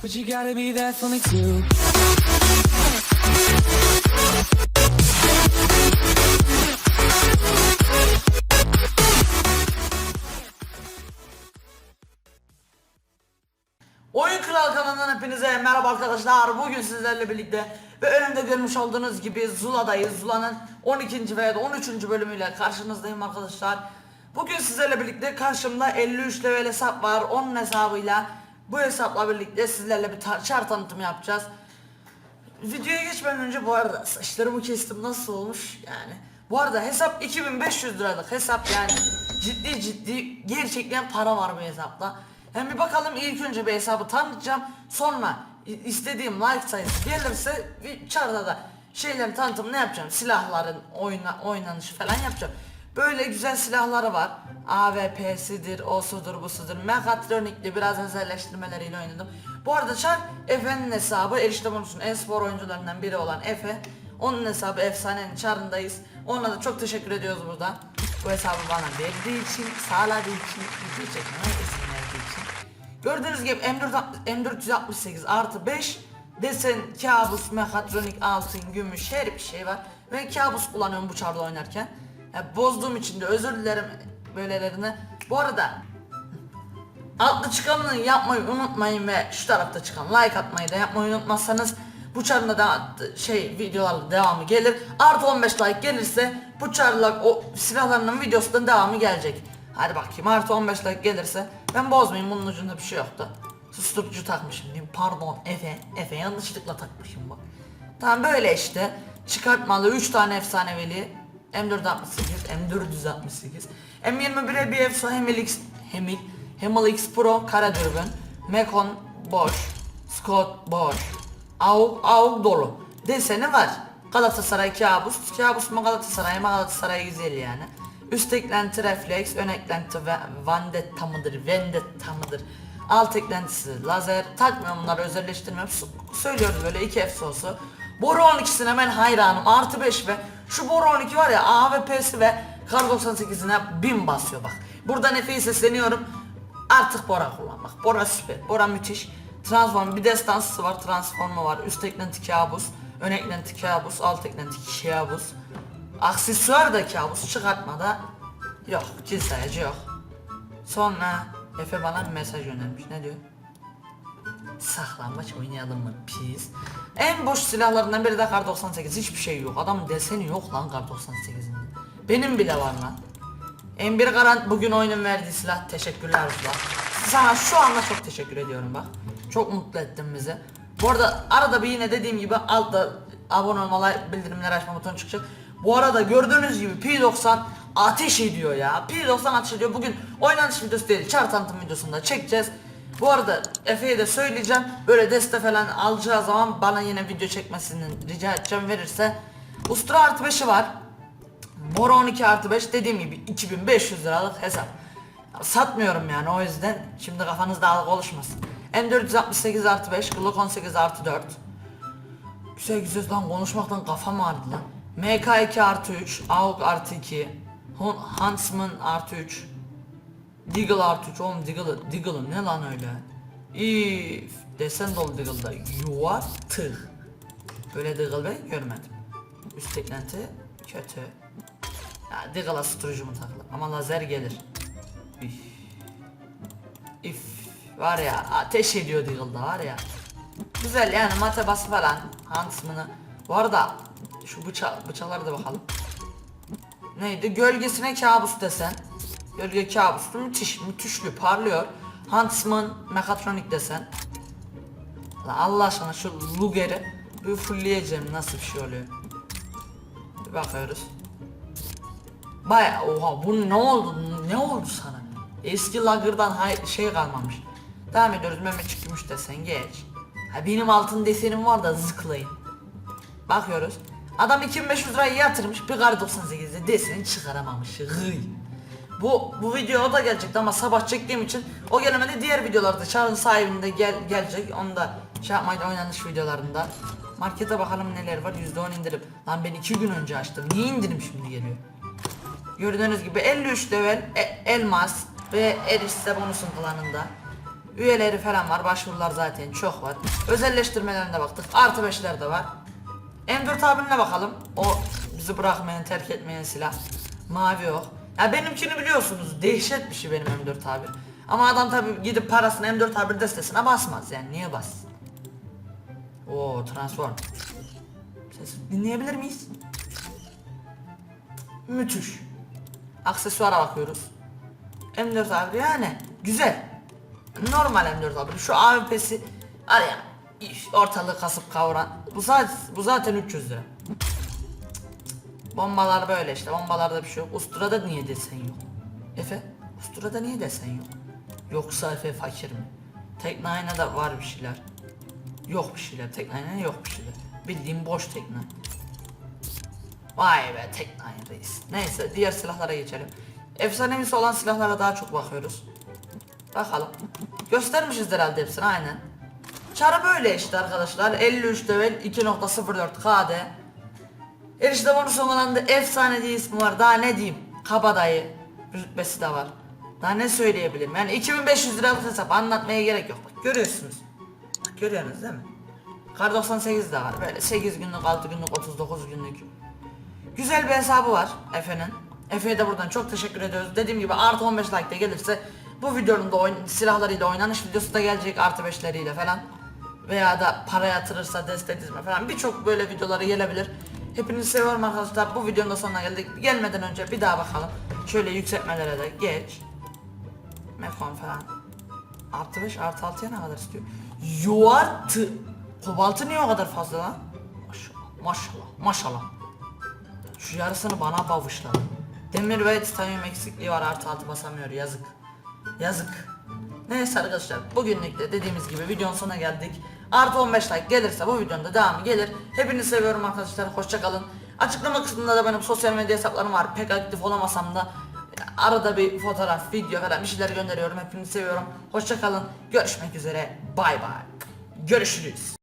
But you gotta be there for me too. Oyun Kral kanalından hepinize merhaba arkadaşlar. Bugün sizlerle birlikte ve önümde görmüş olduğunuz gibi Zula'dayız. Zula'nın 12. veya da 13. bölümüyle karşınızdayım arkadaşlar. Bugün sizlerle birlikte karşımda 53 level hesap var. Onun hesabıyla bu hesapla birlikte sizlerle bir tar- çar tanıtımı yapacağız. Videoya geçmeden önce bu arada saçlarımı kestim nasıl olmuş yani. Bu arada hesap 2500 liralık hesap yani ciddi ciddi gerçekten para var bu hesapta. Hem bir bakalım ilk önce bir hesabı tanıtacağım sonra istediğim like sayısı gelirse çarda da şeylerin tanıtımını yapacağım. Silahların oyna, oynanışı falan yapacağım. Böyle güzel silahları var. AWP'sidir, osudur, busudur. Mekatronikli biraz özelleştirmeleriyle oynadım. Bu arada Çar Efe'nin hesabı erişte bonusun e-spor oyuncularından biri olan Efe. Onun hesabı efsanenin Çar'ındayız. Ona da çok teşekkür ediyoruz burada. Bu hesabı bana verdiği için, sağladığı için, video çekmeme izin verdiği için. Gördüğünüz gibi M4, M468 artı 5 desen kabus, mekatronik, altın, gümüş her bir şey var. Ben kabus kullanıyorum bu çarda oynarken. Ya bozduğum için de özür dilerim böylelerine. Bu arada Altlı çıkanını yapmayı unutmayın ve şu tarafta çıkan like atmayı da yapmayı unutmazsanız bu çarına da şey videolar devamı gelir. Artı 15 like gelirse bu çarla o silahlarının videosundan devamı gelecek. Hadi bakayım artı 15 like gelirse ben bozmayayım bunun ucunda bir şey yoktu. Susturucu takmışım diyeyim pardon Efe Efe yanlışlıkla takmışım bak. Tamam böyle işte çıkartmalı 3 tane efsanevili M468 M468 M21'e bir efsane Hemil X Hemil Hemil X Pro kara dürbün Mekon boş Scott boş AUG AUG dolu deseni var Galatasaray kabus kabus mu Galatasaray mı Galatasaray güzel yani Üst eklenti refleks, ön eklenti ve vandetta mıdır, vendetta mıdır? Alt eklentisi lazer, takmıyorum bunları özelleştirmiyorum. S- Söylüyoruz böyle iki efsosu. Boru 12'sine ben hayranım. Artı 5 ve şu boru 12 var ya AWP'si ve Kar 98'ine bin basıyor bak. Buradan Efe'yi sesleniyorum. Artık Bora kullan bak. Bora süper. Bora müthiş. Transform bir destansısı var. Transformu var. Üst eklenti kabus. Ön eklenti kabus. Alt eklenti kabus. Aksesuar da kabus çıkartmada yok. Cin sayacı yok. Sonra Efe bana mesaj göndermiş. Ne diyor? Saklambaç oynayalım mı pis? En boş silahlarından biri de Kar 98. Hiçbir şey yok. Adam deseni yok lan Kar 98'in. Benim bile var lan. M1 Garant bugün oyunun verdiği silah teşekkürler Usta. Sana şu anda çok teşekkür ediyorum bak. Çok mutlu ettin bizi. Bu arada arada bir yine dediğim gibi altta abone olmalı bildirimleri açma butonu çıkacak. Bu arada gördüğünüz gibi P90 ateş ediyor ya. P90 ateş ediyor. Bugün oynanış videosu değil çar tanıtım videosunda çekeceğiz. Bu arada Efe'ye de söyleyeceğim. Böyle deste falan alacağı zaman bana yine video çekmesini rica edeceğim verirse. Ustura artı 5'i var. Bora 12 artı 5 dediğim gibi 2500 liralık hesap. Satmıyorum yani o yüzden şimdi kafanız dağılık oluşmasın. M468 artı 5, Glock 18 artı 4. Güzel güzel lan konuşmaktan kafam ağrıdı lan. MK2 artı 3, AUG artı 2, Hun- Huntsman artı 3, Deagle artı 3, oğlum Deagle, Deagle'ın ne lan öyle? İf, desen dolu Deagle'da yuvartık. Böyle Deagle ben görmedim. Üst eklenti kötü. Ya Deagle'a susturucu mu takılır ama lazer gelir. Üf. Üf. Var ya ateş ediyor Deagle'da var ya. Güzel yani mate bası falan Huntsman'ı. Bu arada şu bıçak bıçaklara da bakalım. Neydi? Gölgesine kabus desen. Gölge kabusu müthiş, müthişli parlıyor. Huntsman mekatronik desen. La Allah aşkına şu Luger'i bir fullleyeceğim nasıl bir şey oluyor. Bir bakıyoruz. Baya oha bu ne oldu ne oldu sana? Eski lagırdan şey kalmamış. Devam ediyoruz Mehmet Gümüş desen geç. Ha benim altın desenim var da zıklayın. Bakıyoruz. Adam 2500 lirayı yatırmış bir kar 98'de deseni çıkaramamış. Gıy. Bu bu video da gelecekti ama sabah çektiğim için o gelemedi diğer videolarda çağrın sahibinde gel gelecek onu da şey yapmayın oynanış videolarında markete bakalım neler var %10 indirim lan ben 2 gün önce açtım niye indirim şimdi geliyor Gördüğünüz gibi 53 level e- elmas ve erişse bonusun klanında Üyeleri falan var. Başvurular zaten çok var. Özelleştirmelerine baktık. Artı 5'ler de var. M4 abimle bakalım. O bizi bırakmayan, terk etmeyen silah. Mavi o. Ya benimkini biliyorsunuz. Dehşet bir şey benim M4 abi. Ama adam tabi gidip parasını M4 abi destesine basmaz yani. Niye bas? Oo transform. Ses dinleyebilir miyiz? Müthiş. Aksesuara bakıyoruz. M4 abi yani güzel. Normal M4 abi. Şu AWP'si var ya ortalığı kasıp kavuran. Bu zaten bu zaten 300 lira. Bombalar böyle işte. Bombalarda bir şey yok. Usturada niye desen yok? Efe, Usturada niye desen yok? Yoksa Efe fakir mi? Teknine'a da var bir şeyler. Yok bir şeyler. Teknine'a yok bir şeyler. Bildiğim boş Teknine. Vay be reis. Neyse diğer silahlara geçelim. Efsanevisi olan silahlara daha çok bakıyoruz. Bakalım. Göstermişiz herhalde hepsini aynen. Çarı böyle işte arkadaşlar. 53 level 2.04 KD. Erişte bonusu olan da efsane diye ismi var. Daha ne diyeyim? Kabadayı rütbesi de var. Daha ne söyleyebilirim? Yani 2500 liralık hesap anlatmaya gerek yok. Bak görüyorsunuz. Görüyorsunuz değil mi? Kar 98 de var. Böyle 8 günlük, 6 günlük, 39 günlük. Güzel bir hesabı var Efe'nin. Efe'ye de buradan çok teşekkür ediyoruz. Dediğim gibi artı 15 like de gelirse bu videonun da oyun, silahlarıyla oynanış videosu da gelecek artı 5'leriyle falan. Veya da para yatırırsa destek dizme falan birçok böyle videoları gelebilir. Hepinizi seviyorum arkadaşlar. Bu videonun da sonuna geldik. Gelmeden önce bir daha bakalım. Şöyle yükseltmelere de geç. Mekon falan. Artı 5 artı 6'ya ne kadar istiyor? Yuartı. Kobaltı niye o kadar fazla lan? Maşallah maşallah maşallah. Şu yarısını bana bavuşladı. Demir ve titanyum eksikliği var artı altı basamıyor yazık. Yazık. Neyse arkadaşlar bugünlük de dediğimiz gibi videonun sonuna geldik. Artı 15 like gelirse bu videonun da devamı gelir. Hepinizi seviyorum arkadaşlar hoşça kalın. Açıklama kısmında da benim sosyal medya hesaplarım var. Pek aktif olamasam da arada bir fotoğraf, video falan bir şeyler gönderiyorum. Hepinizi seviyorum. Hoşça kalın. Görüşmek üzere. Bay bay. Görüşürüz.